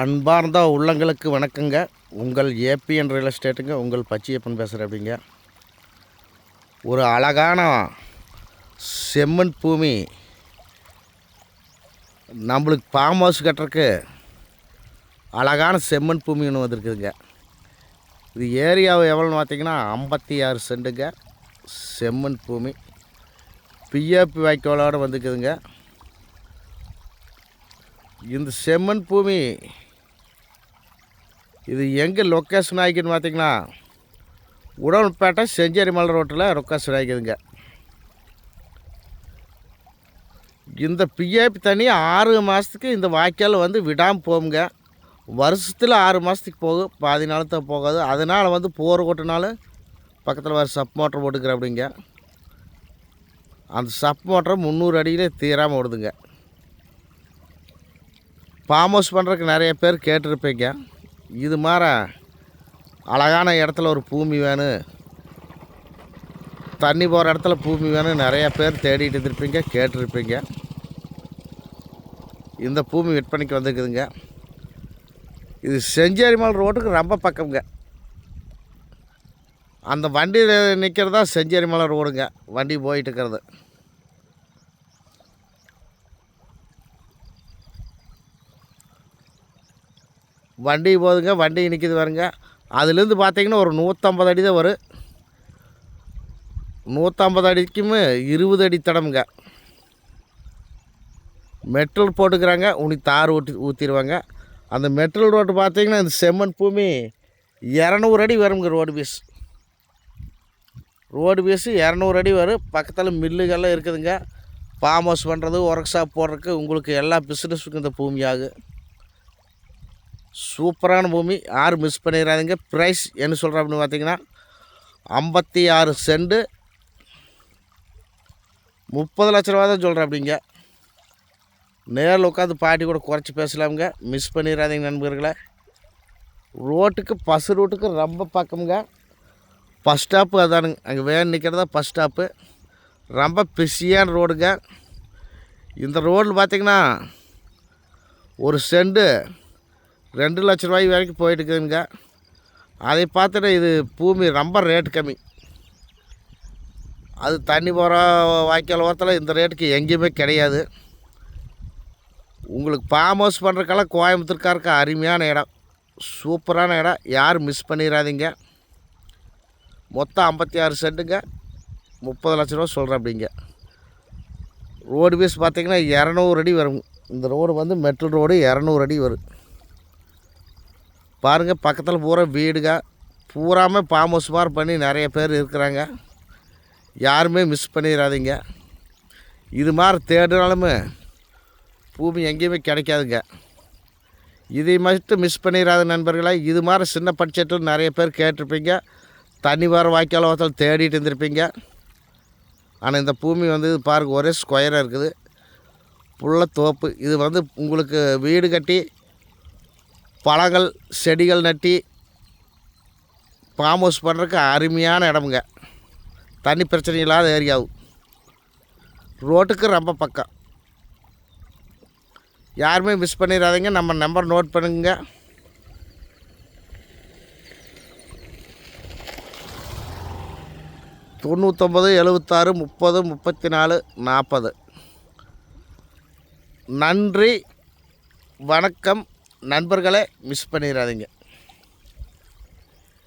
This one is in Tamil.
அன்பார்ந்த உள்ளங்களுக்கு வணக்கங்க. உங்கள் ஏபிஎன் ரியல் எஸ்டேட்டுங்க உங்கள் பச்சையப்பன் பேசுகிறேன் அப்படிங்க ஒரு அழகான செம்மண் பூமி நம்மளுக்கு ஃபார்ம் ஹவுஸ் கட்டுறக்கு அழகான செம்மண் பூமி ஒன்று வந்திருக்குதுங்க. இது ஏரியாவை எவ்வளோன்னு பார்த்தீங்கன்னா ஐம்பத்தி ஆறு சென்ட்டுங்க செம்மண் பூமி. பிஏபி வாய்க்காலோடு வந்துக்குதுங்க இந்த செம்மண் பூமி இது எங்கே லொக்கேஷன் ஆகிக்குன்னு பார்த்தீங்கன்னா உடல்பேட்டை செஞ்சேரி மலை ரோட்டில் லொக்கேஷன் ஆகிக்குதுங்க. இந்த பிஏபி தண்ணி ஆறு மாதத்துக்கு இந்த வாய்க்கால் வந்து விடாமல் போகுங்க. வருஷத்தில் ஆறு மாதத்துக்கு போகும் பாதி நாள் தான் போகாது. அதனால் வந்து போர் கொட்டினாலும் பக்கத்தில் வேறு சப் மோட்டர் போட்டுக்கிற அப்படிங்க. அந்த சப் மோட்டரை முந்நூறு அடியிலே தீராமல் ஓடுதுங்க. ஃபார்ம் ஹவுஸ் பண்ணுறதுக்கு நிறைய பேர் கேட்டிருப்பீங்க. இது மாதிரி அழகான இடத்துல ஒரு பூமி வேணும் தண்ணி போகிற இடத்துல பூமி வேணும் நிறைய பேர் தேடிட்டு இருந்திருப்பீங்க கேட்டிருப்பீங்க. இந்த பூமி விற்பனைக்கு வந்துருக்குதுங்க. இது செஞ்சேரிமலை ரோட்டுக்கு ரொம்ப பக்கம்ங்க. அந்த வண்டியில் நிற்கிறதா செஞ்சேரிமலை ரோடுங்க. வண்டி போயிட்டு இருக்கிறது. வண்டி போதுங்க வண்டி நிற்கிது வருங்க அதுலேருந்து பார்த்தீங்கன்னா ஒரு நூற்றம்பது அடி தான் வரும். நூற்றம்பது அடிக்கும் இருபது அடி தடமுங்க. மெட்டல் போட்டுக்கிறாங்க உனக்கு தார் ஊட்டி ஊற்றிடுவாங்க அந்த மெட்டல் ரோட்டு பார்த்தீங்கன்னா இந்த செம்மண் பூமி இரநூறு அடி வருங்க ரோடு பீஸ் ரோடு பீஸு இரநூறு அடி வரும். பக்கத்தில் மில்லுகள்லாம் இருக்குதுங்க. ஃபார்ம் ஹவுஸ் பண்ணுறது ஒர்க் ஷாப் போடுறதுக்கு உங்களுக்கு எல்லா பிஸ்னஸுக்கும் இந்த பூமி ஆகும் சூப்பரான பூமி. யாரும் மிஸ் பண்ணிடாதீங்க ப்ரைஸ் என்ன சொல்கிறேன் அப்படின்னு பார்த்தீங்கன்னா ஐம்பத்தி ஆறு செண்டு. முப்பது லட்ச ரூபா தான் சொல்கிறேன் அப்படிங்க நேரில் உட்காந்து பாட்டி கூட குறைச்சி பேசலாமுங்க. மிஸ் பண்ணிடாதீங்க நண்பர்களை. ரோட்டுக்கு பஸ் ரூட்டுக்கு ரொம்ப பக்கமுங்க. Bus stop அதானுங்க. அங்கே வேன் நிற்கிறதா பஸ் ஸ்டாப்பு ரொம்ப பிஸியான ரோடுங்க. இந்த ரோடில் பார்த்திங்கன்னா ஒரு செண்டு ரெண்டு லட்ச ரூபாய் வரைக்கும் போயிட்டுருக்குதுங்க. அதை பார்த்துட்டு இது பூமி ரொம்ப ரேட்டு கம்மி. அது தண்ணி போகிற வாய்க்கால் ஓரத்தில் இந்த ரேட்டுக்கு எங்கேயுமே கிடையாது. உங்களுக்கு ஃபார்ம் ஹவுஸ் பண்ணுறக்கெல்லாம் கோயம்புத்தூர்காருக்கு அருமையான இடம். சூப்பரான இடம். யாரும் மிஸ் பண்ணிடாதீங்க. மொத்தம் ஐம்பத்தி ஆறு சென்ட்டுங்க முப்பது லட்ச ரூபா சொல்கிறேன் அப்படிங்க. ரோடு பீஸ் பார்த்திங்கன்னா இரநூறு அடி வரும். இந்த ரோடு வந்து மெட்ரல் ரோடு இரநூறு அடி வரும். பாருங்கள் பக்கத்தில் பூரா வீடுங்க. பூராமே ஃபார்ம் ஹவுஸ் மாதிரி பண்ணி நிறைய பேர் இருக்கிறாங்க. யாருமே மிஸ் பண்ணிடாதீங்க இது மாதிரி தேடினாலுமே பூமி எங்கேயுமே கிடைக்காதுங்க. இதை மட்டும் மிஸ் பண்ணிடாத நண்பர்களே இது மாதிரி சின்ன பட்ஜெட்டில் நிறைய பேர் கேட்டிருப்பீங்க. தண்ணி வர வாய்க்கால் ஓரத்தில் தேடிட்டு இருந்திருப்பீங்க. ஆனால் இந்த பூமி வந்து பாருங்கள் ஒரே ஸ்கொயராக இருக்குது. புள்ள தோப்பு. இது வந்து உங்களுக்கு வீடு கட்டி பழங்கள் செடிகள் நட்டி ஃபார்ம் ஹவுஸ் பண்ணுறதுக்கு அருமையான இடமுங்க. தண்ணி பிரச்சனை இல்லாத ஏரியாவும் ரோட்டுக்கு ரொம்ப பக்கம். யாருமே மிஸ் பண்ணிடாதீங்க நம்ம நம்பர் நோட் பண்ணுங்க. தொண்ணூற்றொம்பது எழுபத்தாறு முப்பது முப்பத்தி நாலு நாற்பது நன்றி. வணக்கம். நண்பர்களை மிஸ் பண்ணிடாதீங்க